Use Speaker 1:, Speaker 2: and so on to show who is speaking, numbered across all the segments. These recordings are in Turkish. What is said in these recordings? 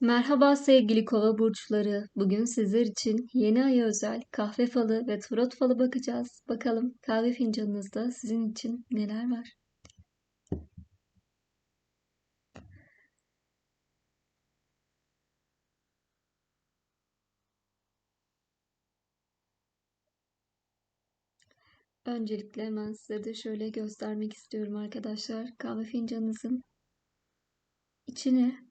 Speaker 1: Merhaba sevgili kova burçları. Bugün sizler için yeni aya özel kahve falı ve tarot falı bakacağız. Bakalım kahve fincanınızda sizin için neler var? Öncelikle hemen size de şöyle göstermek istiyorum arkadaşlar. Kahve fincanınızın içine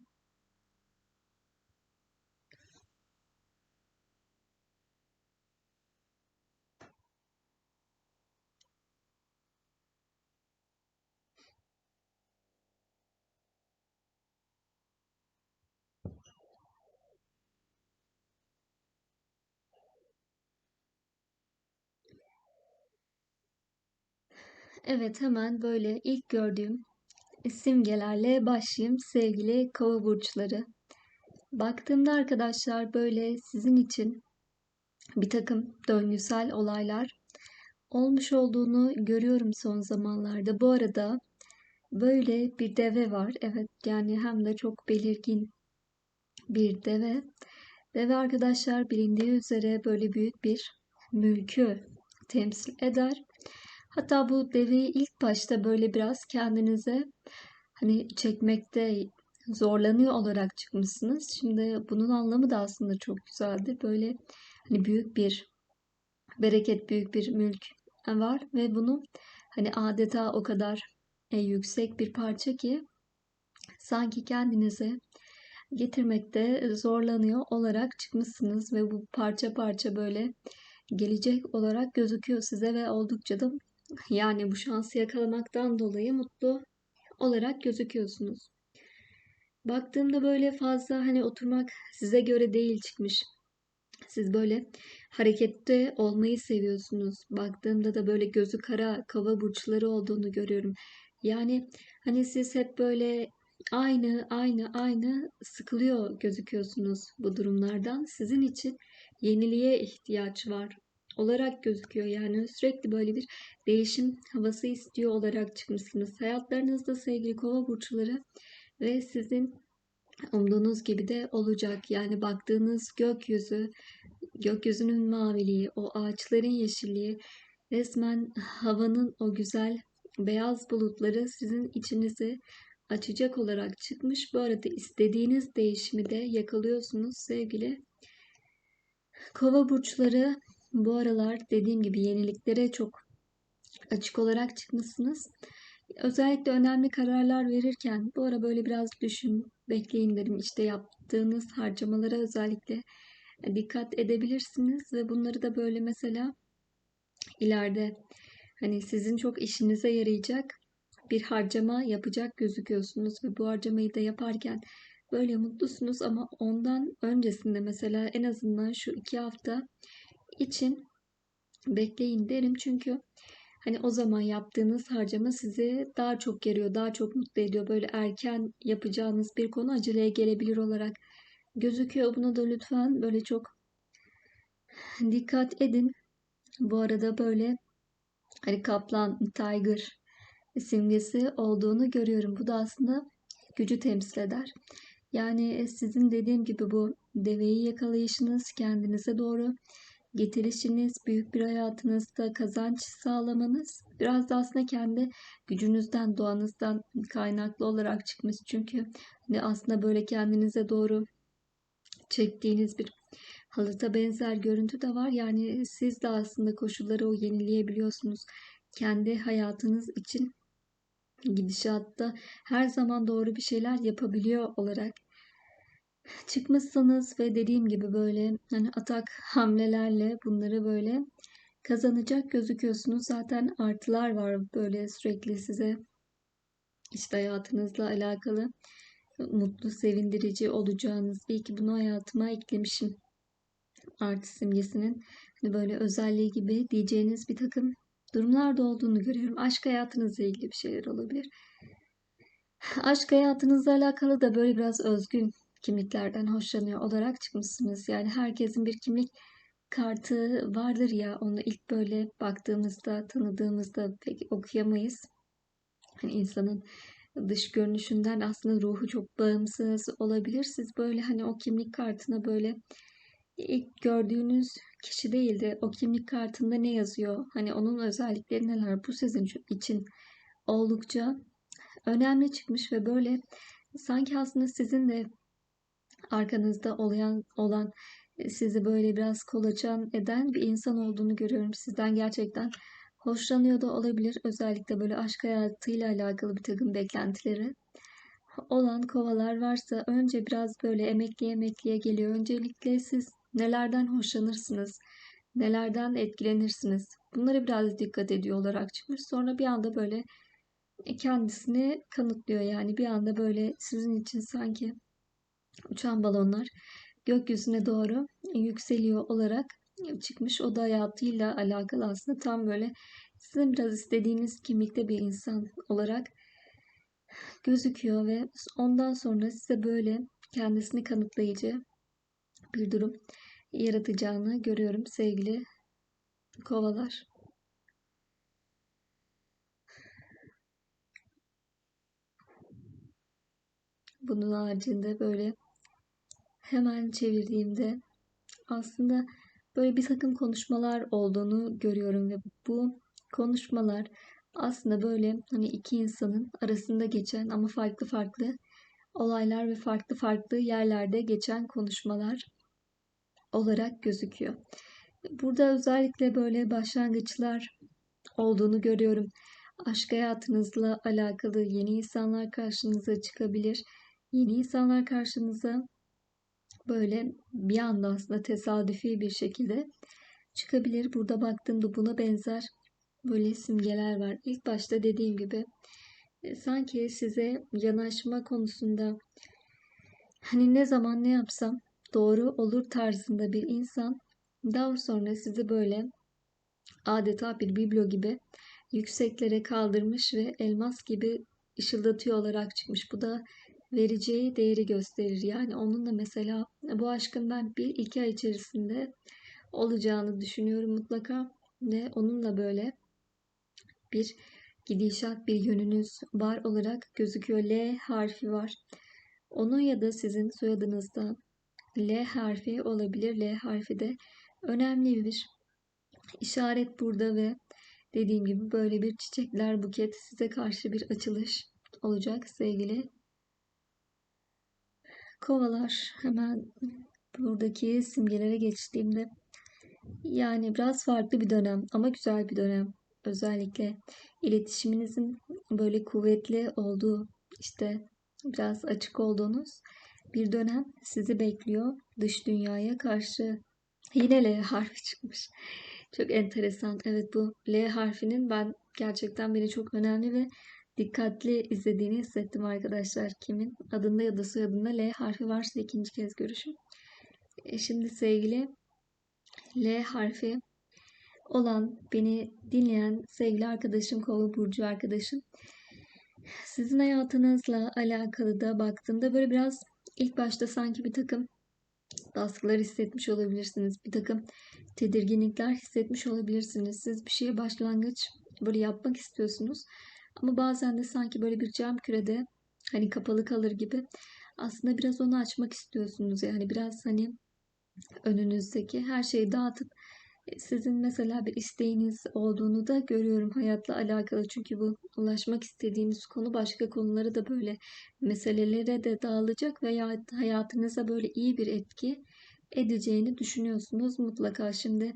Speaker 1: Evet hemen böyle ilk gördüğüm simgelerle başlayayım sevgili kova burçları. Baktığımda arkadaşlar böyle sizin için bir takım döngüsel olaylar olmuş olduğunu görüyorum son zamanlarda. Bu arada böyle bir deve var. Evet yani hem de çok belirgin bir deve. Deve arkadaşlar bilindiği üzere böyle büyük bir mülkü temsil eder. Hatta bu deveyi ilk başta böyle biraz kendinize hani çekmekte zorlanıyor olarak çıkmışsınız. Şimdi bunun anlamı da aslında çok güzeldi. Böyle hani büyük bir bereket, büyük bir mülk var ve bunu hani adeta o kadar e, yüksek bir parça ki sanki kendinize getirmekte zorlanıyor olarak çıkmışsınız ve bu parça parça böyle gelecek olarak gözüküyor size ve oldukça da yani bu şansı yakalamaktan dolayı mutlu olarak gözüküyorsunuz. Baktığımda böyle fazla hani oturmak size göre değil çıkmış. Siz böyle harekette olmayı seviyorsunuz. Baktığımda da böyle gözü kara kova burçları olduğunu görüyorum. Yani hani siz hep böyle aynı aynı aynı sıkılıyor gözüküyorsunuz bu durumlardan. Sizin için yeniliğe ihtiyaç var olarak gözüküyor. Yani sürekli böyle bir değişim havası istiyor olarak çıkmışsınız. Hayatlarınızda sevgili kova burçları ve sizin umduğunuz gibi de olacak. Yani baktığınız gökyüzü, gökyüzünün maviliği, o ağaçların yeşilliği, resmen havanın o güzel beyaz bulutları sizin içinizi açacak olarak çıkmış. Bu arada istediğiniz değişimi de yakalıyorsunuz sevgili kova burçları. Bu aralar dediğim gibi yeniliklere çok açık olarak çıkmışsınız. Özellikle önemli kararlar verirken bu ara böyle biraz düşün, bekleyin derim. İşte yaptığınız harcamalara özellikle dikkat edebilirsiniz ve bunları da böyle mesela ileride hani sizin çok işinize yarayacak bir harcama yapacak gözüküyorsunuz ve bu harcamayı da yaparken böyle mutlusunuz ama ondan öncesinde mesela en azından şu iki hafta için bekleyin derim çünkü Hani o zaman yaptığınız harcama sizi daha çok geriyor, daha çok mutlu ediyor. Böyle erken yapacağınız bir konu aceleye gelebilir olarak gözüküyor. Buna da lütfen böyle çok dikkat edin. Bu arada böyle hani kaplan, tiger simgesi olduğunu görüyorum. Bu da aslında gücü temsil eder. Yani sizin dediğim gibi bu deveyi yakalayışınız kendinize doğru getirişiniz, büyük bir hayatınızda kazanç sağlamanız biraz da aslında kendi gücünüzden, doğanızdan kaynaklı olarak çıkmış. Çünkü hani aslında böyle kendinize doğru çektiğiniz bir halıta benzer görüntü de var. Yani siz de aslında koşulları o yenileyebiliyorsunuz. Kendi hayatınız için gidişatta her zaman doğru bir şeyler yapabiliyor olarak çıkmışsınız ve dediğim gibi böyle hani atak hamlelerle bunları böyle kazanacak gözüküyorsunuz. Zaten artılar var böyle sürekli size işte hayatınızla alakalı mutlu, sevindirici olacağınız. İyi ki bunu hayatıma eklemişim. Artı simgesinin hani böyle özelliği gibi diyeceğiniz bir takım durumlarda olduğunu görüyorum. Aşk hayatınızla ilgili bir şeyler olabilir. Aşk hayatınızla alakalı da böyle biraz özgün kimliklerden hoşlanıyor olarak çıkmışsınız. Yani herkesin bir kimlik kartı vardır ya onu ilk böyle baktığımızda tanıdığımızda pek okuyamayız. Hani insanın dış görünüşünden aslında ruhu çok bağımsız olabilir. Siz böyle hani o kimlik kartına böyle ilk gördüğünüz kişi değildi. O kimlik kartında ne yazıyor? Hani onun özellikleri neler? Bu sizin için oldukça önemli çıkmış ve böyle sanki aslında sizin de arkanızda olan, olan sizi böyle biraz kolaçan eden bir insan olduğunu görüyorum. Sizden gerçekten hoşlanıyor da olabilir. Özellikle böyle aşk hayatıyla alakalı bir takım beklentileri olan kovalar varsa önce biraz böyle emekli emekliye geliyor. Öncelikle siz nelerden hoşlanırsınız, nelerden etkilenirsiniz. Bunlara biraz dikkat ediyor olarak çıkmış. Sonra bir anda böyle kendisini kanıtlıyor yani bir anda böyle sizin için sanki uçan balonlar gökyüzüne doğru yükseliyor olarak çıkmış. O da hayatıyla alakalı aslında tam böyle sizin biraz istediğiniz kimlikte bir insan olarak gözüküyor ve ondan sonra size böyle kendisini kanıtlayıcı bir durum yaratacağını görüyorum sevgili kovalar. Bunun haricinde böyle hemen çevirdiğimde aslında böyle bir takım konuşmalar olduğunu görüyorum ve bu konuşmalar aslında böyle hani iki insanın arasında geçen ama farklı farklı olaylar ve farklı farklı yerlerde geçen konuşmalar olarak gözüküyor. Burada özellikle böyle başlangıçlar olduğunu görüyorum. Aşk hayatınızla alakalı yeni insanlar karşınıza çıkabilir. Yeni insanlar karşınıza böyle bir anda aslında tesadüfi bir şekilde çıkabilir. Burada baktığımda buna benzer böyle simgeler var. İlk başta dediğim gibi e, sanki size yanaşma konusunda hani ne zaman ne yapsam doğru olur tarzında bir insan daha sonra sizi böyle adeta bir biblo gibi yükseklere kaldırmış ve elmas gibi ışıldatıyor olarak çıkmış. Bu da vereceği değeri gösterir. Yani onunla mesela bu aşkın ben bir iki ay içerisinde olacağını düşünüyorum mutlaka ve onunla böyle bir gidişat bir yönünüz var olarak gözüküyor. L harfi var. Onun ya da sizin soyadınızda L harfi olabilir. L harfi de önemli bir işaret burada ve dediğim gibi böyle bir çiçekler buket size karşı bir açılış olacak sevgili kovalar. Hemen buradaki simgelere geçtiğimde yani biraz farklı bir dönem ama güzel bir dönem. Özellikle iletişiminizin böyle kuvvetli olduğu işte biraz açık olduğunuz bir dönem sizi bekliyor dış dünyaya karşı. Yine L harfi çıkmış. Çok enteresan. Evet bu L harfinin ben gerçekten beni çok önemli ve dikkatli izlediğini hissettim arkadaşlar. Kimin adında ya da soyadında L harfi varsa ikinci kez görüşüm. E şimdi sevgili L harfi olan beni dinleyen sevgili arkadaşım, kova burcu arkadaşım. Sizin hayatınızla alakalı da baktığımda böyle biraz ilk başta sanki bir takım baskılar hissetmiş olabilirsiniz. Bir takım tedirginlikler hissetmiş olabilirsiniz. Siz bir şeye başlangıç böyle yapmak istiyorsunuz. Ama bazen de sanki böyle bir cam kürede hani kapalı kalır gibi aslında biraz onu açmak istiyorsunuz. Yani biraz hani önünüzdeki her şeyi dağıtıp e, sizin mesela bir isteğiniz olduğunu da görüyorum hayatla alakalı. Çünkü bu ulaşmak istediğiniz konu başka konuları da böyle meselelere de dağılacak veya hayatınıza böyle iyi bir etki edeceğini düşünüyorsunuz mutlaka. Şimdi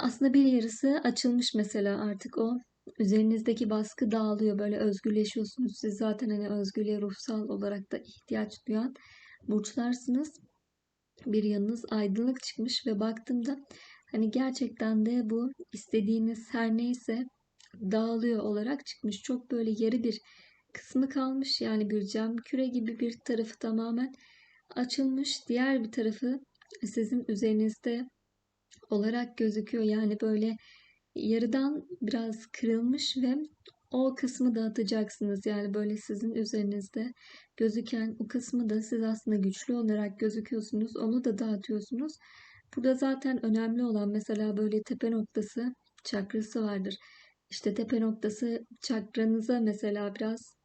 Speaker 1: aslında bir yarısı açılmış mesela artık o üzerinizdeki baskı dağılıyor böyle özgürleşiyorsunuz. Siz zaten hani özgürlüğe ruhsal olarak da ihtiyaç duyan burçlarsınız bir yanınız aydınlık çıkmış ve baktığımda hani gerçekten de bu istediğiniz her neyse dağılıyor olarak çıkmış. Çok böyle yarı bir kısmı kalmış. Yani bir cam küre gibi bir tarafı tamamen açılmış. Diğer bir tarafı sizin üzerinizde olarak gözüküyor. Yani böyle yarıdan biraz kırılmış ve o kısmı dağıtacaksınız. Yani böyle sizin üzerinizde gözüken o kısmı da siz aslında güçlü olarak gözüküyorsunuz. Onu da dağıtıyorsunuz. Burada zaten önemli olan mesela böyle tepe noktası çakrası vardır. İşte tepe noktası çakranıza mesela biraz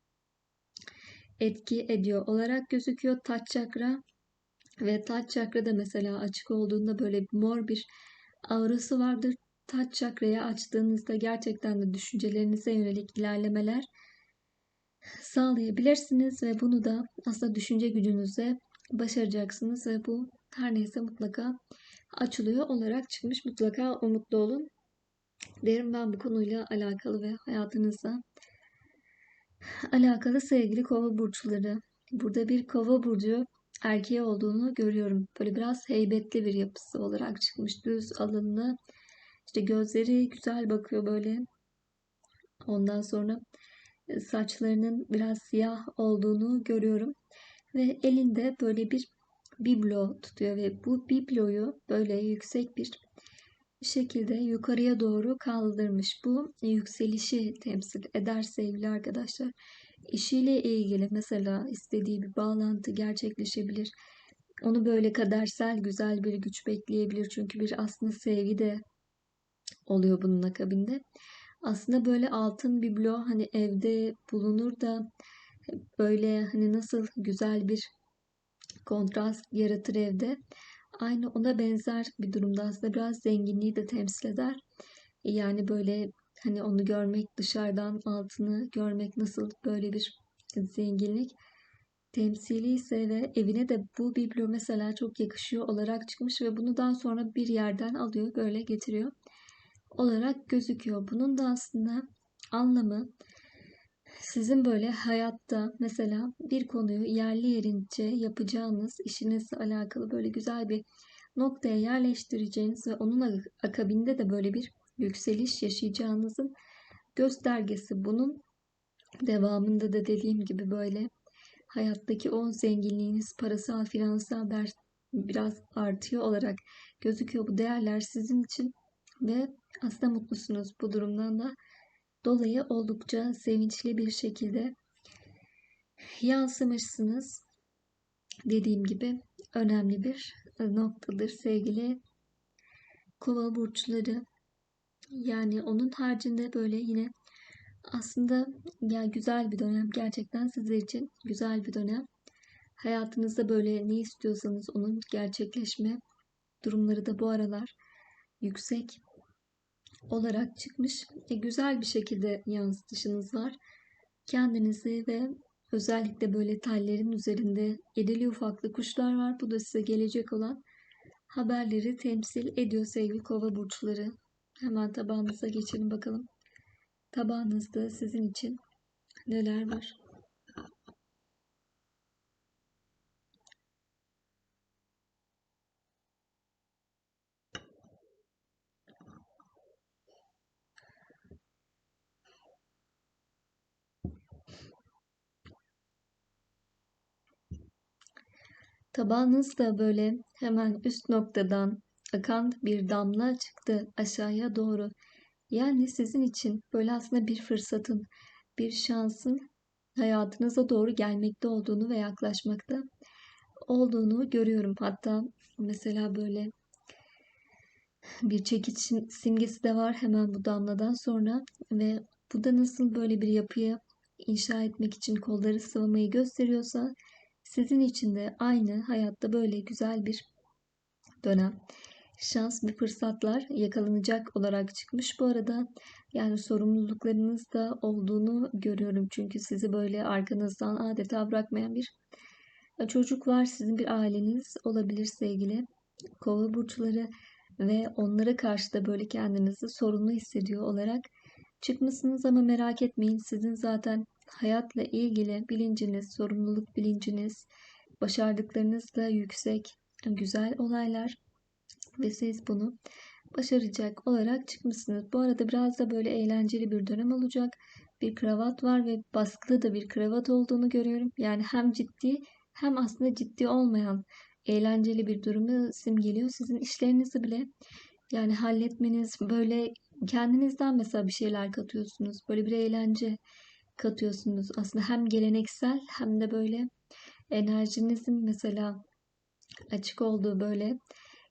Speaker 1: etki ediyor olarak gözüküyor taç çakra. Ve taç çakra da mesela açık olduğunda böyle mor bir aurası vardır. Taç çakrayı açtığınızda gerçekten de düşüncelerinize yönelik ilerlemeler sağlayabilirsiniz ve bunu da aslında düşünce gücünüzle başaracaksınız ve bu her neyse mutlaka açılıyor olarak çıkmış. Mutlaka umutlu olun. Derim ben bu konuyla alakalı ve hayatınızda alakalı sevgili kova burçları. Burada bir kova burcu erkeği olduğunu görüyorum. Böyle biraz heybetli bir yapısı olarak çıkmış. Düz alınlı. İşte gözleri güzel bakıyor böyle. Ondan sonra e, saçlarının biraz siyah olduğunu görüyorum. Ve elinde böyle bir biblo tutuyor ve bu bibloyu böyle yüksek bir şekilde yukarıya doğru kaldırmış. Bu yükselişi temsil eder sevgili arkadaşlar. İşiyle ilgili mesela istediği bir bağlantı gerçekleşebilir. Onu böyle kadersel güzel bir güç bekleyebilir. Çünkü bir aslında sevgi de oluyor bunun akabinde. Aslında böyle altın biblo hani evde bulunur da böyle hani nasıl güzel bir kontrast yaratır evde. Aynı ona benzer bir durumda aslında biraz zenginliği de temsil eder. Yani böyle hani onu görmek dışarıdan altını görmek nasıl böyle bir zenginlik temsili ise ve evine de bu biblo mesela çok yakışıyor olarak çıkmış ve bunu daha sonra bir yerden alıyor böyle getiriyor olarak gözüküyor. Bunun da aslında anlamı sizin böyle hayatta mesela bir konuyu yerli yerince yapacağınız işinizle alakalı böyle güzel bir noktaya yerleştireceğiniz ve onun akabinde de böyle bir yükseliş yaşayacağınızın göstergesi. Bunun devamında da dediğim gibi böyle hayattaki o zenginliğiniz, parasal, finansal biraz artıyor olarak gözüküyor. Bu değerler sizin için ve aslında mutlusunuz bu durumdan da dolayı oldukça sevinçli bir şekilde yansımışsınız. Dediğim gibi önemli bir noktadır sevgili kova burçları. Yani onun haricinde böyle yine aslında ya güzel bir dönem gerçekten sizler için güzel bir dönem. Hayatınızda böyle ne istiyorsanız onun gerçekleşme durumları da bu aralar yüksek olarak çıkmış. E, güzel bir şekilde yansıtışınız var. Kendinizi ve özellikle böyle tellerin üzerinde edili ufaklı kuşlar var. Bu da size gelecek olan haberleri temsil ediyor sevgili kova burçları. Hemen tabağınıza geçelim bakalım. Tabağınızda sizin için neler var? Tabağınız da böyle hemen üst noktadan akan bir damla çıktı aşağıya doğru. Yani sizin için böyle aslında bir fırsatın, bir şansın hayatınıza doğru gelmekte olduğunu ve yaklaşmakta olduğunu görüyorum. Hatta mesela böyle bir çekiç simgesi de var hemen bu damladan sonra ve bu da nasıl böyle bir yapıyı inşa etmek için kolları sıvamayı gösteriyorsa sizin için de aynı hayatta böyle güzel bir dönem şans ve fırsatlar yakalanacak olarak çıkmış bu arada. Yani sorumluluklarınız da olduğunu görüyorum. Çünkü sizi böyle arkanızdan adeta bırakmayan bir çocuk var. Sizin bir aileniz olabilir sevgili kova burçları ve onlara karşı da böyle kendinizi sorumlu hissediyor olarak çıkmışsınız ama merak etmeyin sizin zaten hayatla ilgili bilinciniz, sorumluluk bilinciniz, başardıklarınız da yüksek, güzel olaylar ve siz bunu başaracak olarak çıkmışsınız. Bu arada biraz da böyle eğlenceli bir dönem olacak. Bir kravat var ve baskılı da bir kravat olduğunu görüyorum. Yani hem ciddi hem aslında ciddi olmayan eğlenceli bir durumu simgeliyor. Sizin işlerinizi bile yani halletmeniz böyle kendinizden mesela bir şeyler katıyorsunuz. Böyle bir eğlence katıyorsunuz. Aslında hem geleneksel hem de böyle enerjinizin mesela açık olduğu böyle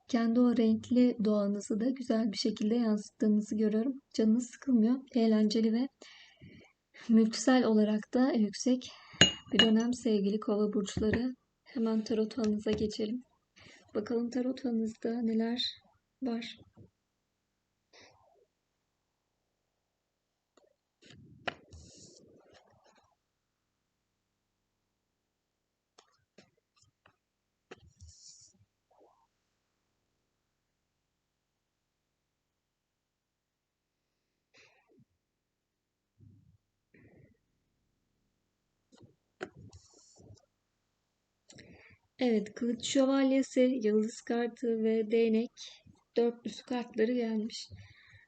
Speaker 1: kendi o renkli doğanızı da güzel bir şekilde yansıttığınızı görüyorum. Canınız sıkılmıyor. Eğlenceli ve mülksel olarak da yüksek bir dönem sevgili kova burçları. Hemen tarot halınıza geçelim. Bakalım tarot halınızda neler var. Evet, Kılıç Şövalyesi, Yıldız kartı ve Değnek dörtlüsü kartları gelmiş.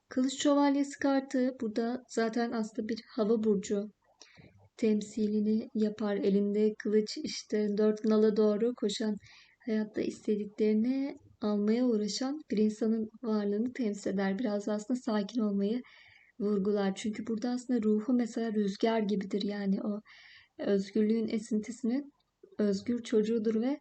Speaker 1: Kılıç Şövalyesi kartı burada zaten aslında bir hava burcu temsilini yapar. Elinde kılıç işte dört nala doğru koşan, hayatta istediklerini almaya uğraşan bir insanın varlığını temsil eder. Biraz aslında sakin olmayı vurgular. Çünkü burada aslında ruhu mesela rüzgar gibidir yani o özgürlüğün esintisinin özgür çocuğudur ve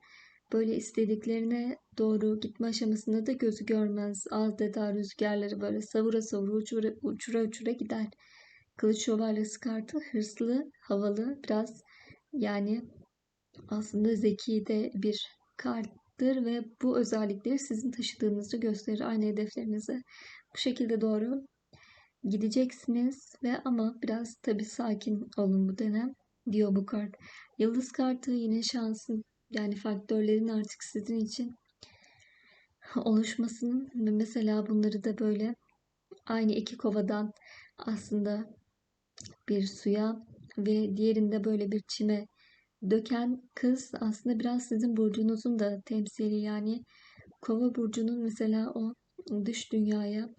Speaker 1: böyle istediklerine doğru gitme aşamasında da gözü görmez. Adeta rüzgarları böyle savura savura uçura uçura, uçura gider. Kılıç şövalyesi kartı hırslı, havalı, biraz yani aslında zeki de bir karttır ve bu özellikleri sizin taşıdığınızı gösterir aynı hedeflerinize. Bu şekilde doğru gideceksiniz ve ama biraz tabii sakin olun bu dönem diyor bu kart. Yıldız kartı yine şansın yani faktörlerin artık sizin için oluşmasının ve mesela bunları da böyle aynı iki kovadan aslında bir suya ve diğerinde böyle bir çime döken kız aslında biraz sizin burcunuzun da temsili yani kova burcunun mesela o dış dünyaya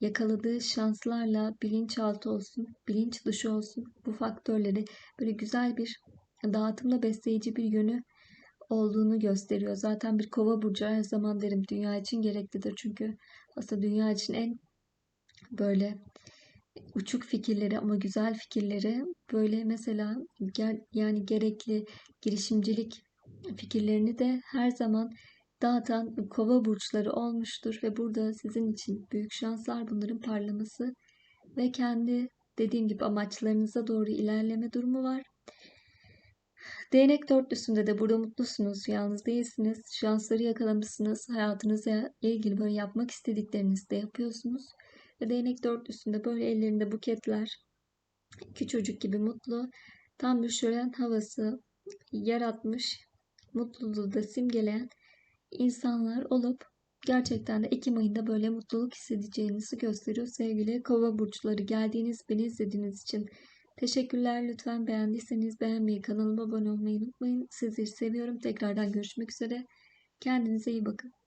Speaker 1: yakaladığı şanslarla bilinçaltı olsun, bilinç dışı olsun bu faktörleri böyle güzel bir dağıtımla besleyici bir yönü olduğunu gösteriyor. Zaten bir kova burcu her zaman derim dünya için gereklidir. Çünkü aslında dünya için en böyle uçuk fikirleri ama güzel fikirleri böyle mesela yani gerekli girişimcilik fikirlerini de her zaman dağıtan kova burçları olmuştur ve burada sizin için büyük şanslar bunların parlaması ve kendi dediğim gibi amaçlarınıza doğru ilerleme durumu var. Değnek dörtlüsünde de burada mutlusunuz, yalnız değilsiniz, şansları yakalamışsınız, hayatınızla ilgili böyle yapmak istediklerinizi de yapıyorsunuz. Ve değnek dörtlüsünde böyle ellerinde buketler, iki çocuk gibi mutlu, tam bir şölen havası yaratmış, mutluluğu da simgeleyen insanlar olup gerçekten de Ekim ayında böyle mutluluk hissedeceğinizi gösteriyor. Sevgili kova burçları geldiğiniz, beni izlediğiniz için teşekkürler. Lütfen beğendiyseniz beğenmeyi, kanalıma abone olmayı unutmayın. Sizleri seviyorum. Tekrardan görüşmek üzere. Kendinize iyi bakın.